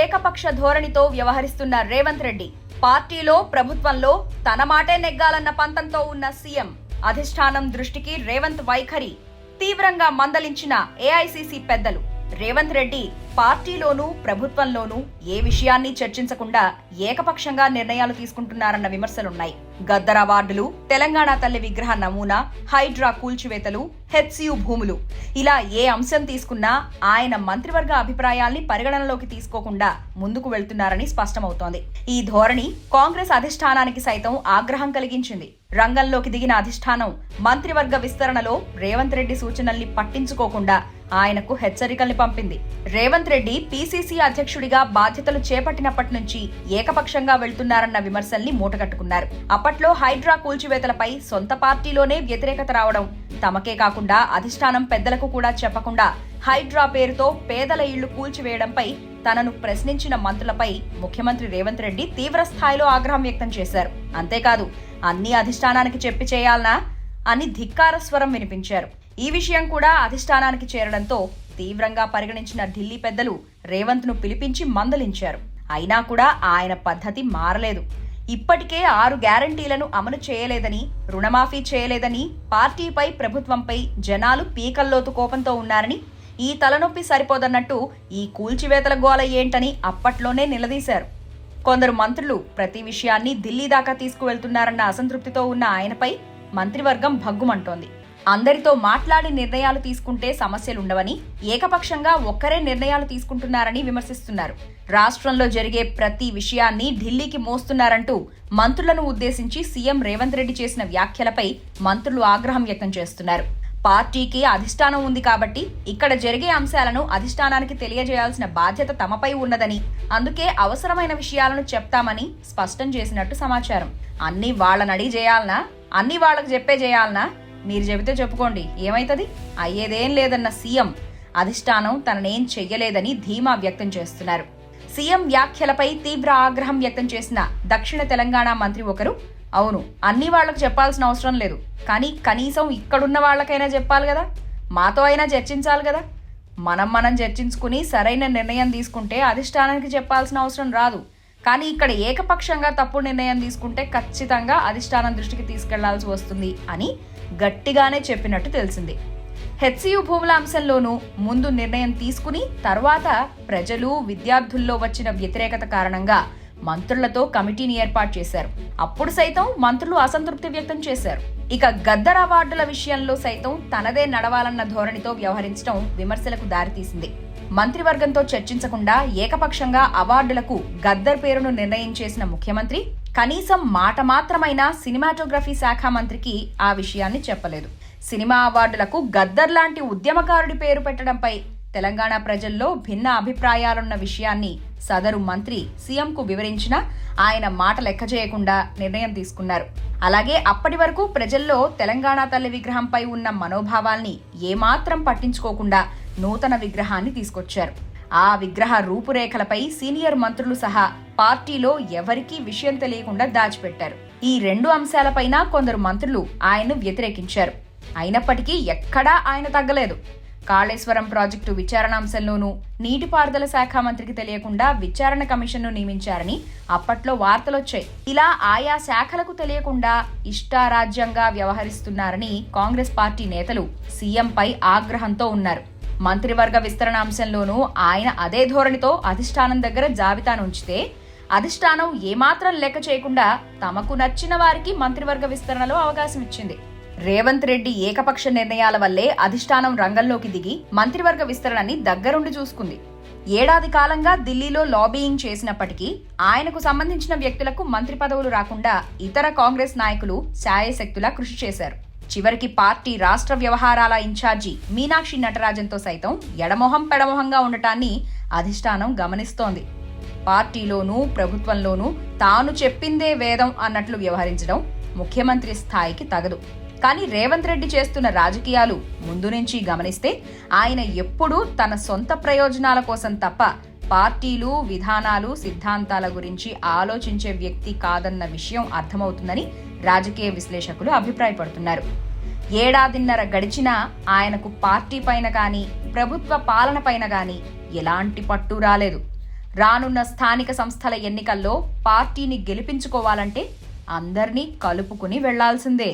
ఏకపక్ష ధోరణితో వ్యవహరిస్తున్న రేవంత్ రెడ్డి పార్టీలో ప్రభుత్వంలో తన మాటే నెగ్గాలన్న పంతంతో ఉన్న సీఎం. అధిష్టానం దృష్టికి రేవంత్ వైఖరి. తీవ్రంగా మందలించిన ఏఐసీసీ పెద్దలు రేవంత్ రెడ్డి పార్టీలోనూ ప్రభుత్వంలోనూ ఏ విషయాన్ని చర్చించకుండా ఏకపక్షంగా నిర్ణయాలు తీసుకుంటున్నారన్న విమర్శలున్నాయి. గద్దర్ అవార్డులు తెలంగాణ తల్లి విగ్రహ నమూనా హైడ్రా కూల్చివేతలు హెచ్సియు భూములు. ఇలా ఏ అంశం తీసుకున్నా ఆయన మంత్రివర్గ అభిప్రాయాల్ని పరిగణనలోకి తీసుకోకుండా ముందుకు వెళ్తున్నారని స్పష్టమవుతోంది. ఈ ధోరణి కాంగ్రెస్ అధిష్టానానికి సైతం ఆగ్రహం కలిగించింది. రంగంలోకి దిగిన అధిష్టానం మంత్రివర్గ విస్తరణలో రేవంత్ రెడ్డి సూచనల్ని పట్టించుకోకుండా ఆయనకు హెచ్చరికల్ని పంపింది. రేవంత్ రెడ్డి పీసీసీ అధ్యక్షుడిగా బాధ్యతలు చేపట్టినప్పటి నుంచి ఏకపక్షంగా వెళ్తున్నారన్న విమర్శల్ని మూటగట్టుకున్నారు. అప్పట్లో హైడ్రా కూల్చివేతలపై సొంత పార్టీలోనే వ్యతిరేకత రావడం తమకే కాకుండా అధిష్టానం పెద్దలకు కూడా చెప్పకుండా హైడ్రా పేరుతో పేదల ఇళ్ళు కూల్చివేయడంపై తనను ప్రశ్నించిన మంత్రులపై ముఖ్యమంత్రి రేవంత్ రెడ్డి తీవ్ర స్థాయిలో ఆగ్రహం వ్యక్తం చేశారు. అంతేకాదు అన్ని అధిష్టానానికి చెప్పి చేయాలనా అని ధిక్కార స్వరం వినిపించారు. ఈ విషయం కూడా అధిష్టానానికి చేరడంతో తీవ్రంగా పరిగణించిన ఢిల్లీ పెద్దలు రేవంత్ను పిలిపించి మందలించారు. అయినా కూడా ఆయన పద్ధతి మారలేదు. ఇప్పటికే ఆరు గ్యారంటీలను అమలు చేయలేదని రుణమాఫీ చేయలేదని పార్టీపై ప్రభుత్వంపై జనాలు పీకల్లోతు కోపంతో ఉన్నారని ఈ తలనొప్పి సరిపోదన్నట్టు ఈ కూల్చివేతల గోల ఏంటని అప్పట్లోనే నిలదీశారు. కొందరు మంత్రులు ప్రతి విషయాన్ని ఢిల్లీ దాకా తీసుకువెళ్తున్నారన్న అసంతృప్తితో ఉన్న ఆయనపై మంత్రివర్గం భగ్గుమంటోంది. అందరితో మాట్లాడి నిర్ణయాలు తీసుకుంటే సమస్యలుండవని ఏకపక్షంగా ఒక్కరే నిర్ణయాలు తీసుకుంటున్నారని విమర్శిస్తున్నారు. రాష్ట్రంలో జరిగే ప్రతి విషయాన్ని ఢిల్లీకి మోస్తున్నారంటూ మంత్రులను ఉద్దేశించి సీఎం రేవంత్ రెడ్డి చేసిన వ్యాఖ్యలపై మంత్రులు ఆగ్రహం వ్యక్తం చేస్తున్నారు. పార్టీకి అధిష్టానం ఉంది కాబట్టి ఇక్కడ జరిగే అంశాలను అధిష్టానానికి తెలియజేయాల్సిన బాధ్యత తమపై ఉన్నదని అందుకే అవసరమైన విషయాలను చెప్తామని స్పష్టం చేసినట్టు సమాచారం. అన్ని వాళ్ళనడి చేయాలనా? అన్ని వాళ్ళకి చెప్పే చేయాలనా? మీరు చెబితే చెప్పుకోండి. ఏమైతుంది? అయ్యేదేం లేదన్న సీఎం అధిష్టానం తననేం చెయ్యలేదని ధీమా వ్యక్తం చేస్తున్నారు. సీఎం వ్యాఖ్యలపై తీవ్ర ఆగ్రహం వ్యక్తం చేసిన దక్షిణ తెలంగాణ మంత్రి ఒకరు అవును అన్ని వాళ్ళకు చెప్పాల్సిన అవసరం లేదు. కానీ కనీసం ఇక్కడున్న వాళ్ళకైనా చెప్పాలి కదా? మాతో అయినా చర్చించాలి కదా? మనం మనం చర్చించుకుని సరైన నిర్ణయం తీసుకుంటే అధిష్టానానికి చెప్పాల్సిన అవసరం రాదు. కానీ ఇక్కడ ఏకపక్షంగా తప్పుడు నిర్ణయం తీసుకుంటే ఖచ్చితంగా అధిష్టానం దృష్టికి తీసుకెళ్ళాల్సి వస్తుంది అని గట్టిగానే చెప్పినట్టు తెలిసింది. హెచ్సియు భూముల అంశంలోనూ ముందు నిర్ణయం తీసుకుని తర్వాత ప్రజలు విద్యార్థుల్లో వచ్చిన వ్యతిరేకత కారణంగా మంత్రులతో కమిటీని ఏర్పాటు చేశారు. అప్పుడు సైతం మంత్రులు అసంతృప్తి వ్యక్తం చేశారు. ఇక గద్దర్ అవార్డుల విషయంలో సైతం తనదే నడవాలన్న ధోరణితో వ్యవహరించడం విమర్శలకు దారితీసింది. మంత్రివర్గంతో చర్చించకుండా ఏకపక్షంగా అవార్డులకు గద్దర్ పేరును నిర్ణయం చేసిన ముఖ్యమంత్రి కనీసం మాట మాత్రమైన సినిమాటోగ్రఫీ శాఖ మంత్రికి ఆ విషయాన్ని చెప్పలేదు. సినిమా అవార్డులకు గద్దర్ లాంటి ఉద్యమకారుడి పేరు పెట్టడంపై తెలంగాణ ప్రజల్లో భిన్న అభిప్రాయాలున్న విషయాన్ని సదరు మంత్రి సీఎంకు వివరించినా ఆయన మాట లెక్క చేయకుండా నిర్ణయం తీసుకున్నారు. అలాగే అప్పటి వరకు ప్రజల్లో తెలంగాణ తల్లి విగ్రహంపై ఉన్న మనోభావాల్ని ఏమాత్రం పట్టించుకోకుండా నూతన విగ్రహాన్ని తీసుకొచ్చారు. ఆ విగ్రహ రూపురేఖలపై సీనియర్ మంత్రులు సహా పార్టీలో ఎవరికీ విషయం తెలియకుండా దాచిపెట్టారు. ఈ రెండు అంశాలపైన కొందరు మంత్రులు ఆయన్ను వ్యతిరేకించారు. అయినప్పటికీ ఎక్కడా ఆయన తగ్గలేదు. కాళేశ్వరం ప్రాజెక్టు విచారణ అంశంలోనూ నీటిపారుదల శాఖ మంత్రికి తెలియకుండా విచారణ కమిషన్ను నియమించారని అప్పట్లో వార్తలొచ్చాయి. ఇలా ఆయా శాఖలకు తెలియకుండా ఇష్టారాజ్యంగా వ్యవహరిస్తున్నారని కాంగ్రెస్ పార్టీ నేతలు సీఎంపై ఆగ్రహంతో ఉన్నారు. మంత్రివర్గ విస్తరణ అంశంలోనూ ఆయన అదే ధోరణితో అధిష్టానం దగ్గర జాబితాను ఉంచితే అధిష్టానం ఏమాత్రం లెక్క చేయకుండా తమకు నచ్చిన వారికి మంత్రివర్గ విస్తరణలో అవకాశం ఇచ్చింది. రేవంత్ రెడ్డి ఏకపక్ష నిర్ణయాల వల్లే అధిష్టానం రంగంలోకి దిగి మంత్రివర్గ విస్తరణని దగ్గరుండి చూసుకుంది. ఏడాది కాలంగా ఢిల్లీలో లాబీయింగ్ చేసినప్పటికీ ఆయనకు సంబంధించిన వ్యక్తులకు మంత్రి పదవులు రాకుండా ఇతర కాంగ్రెస్ నాయకులు శాయశక్తులా కృషి చేశారు. చివరికి పార్టీ రాష్ట్ర వ్యవహారాల ఇన్ఛార్జి మీనాక్షి నటరాజన్తో సైతం ఎడమొహం పెడమొహంగా ఉండటాన్ని అధిష్టానం గమనిస్తోంది. పార్టీలోనూ ప్రభుత్వంలోనూ తాను చెప్పిందే వేదం అన్నట్లు వ్యవహరించడం ముఖ్యమంత్రి స్థాయికి తగదు. కానీ రేవంత్ రెడ్డి చేస్తున్న రాజకీయాలు ముందు నుంచి గమనిస్తే ఆయన ఎప్పుడూ తన సొంత ప్రయోజనాల కోసం తప్ప పార్టీలు విధానాలు సిద్ధాంతాల గురించి ఆలోచించే వ్యక్తి కాదన్న విషయం అర్థమవుతుందని రాజకీయ విశ్లేషకులు అభిప్రాయపడుతున్నారు. ఏడాదిన్నర గడిచినా ఆయనకు పార్టీ పైన కానీ ప్రభుత్వ పాలన పైన కానీ ఎలాంటి పట్టు రాలేదు. రానున్న స్థానిక సంస్థల ఎన్నికల్లో పార్టీని గెలిపించుకోవాలంటే అందరినీ కలుపుకుని వెళ్ళాల్సిందే.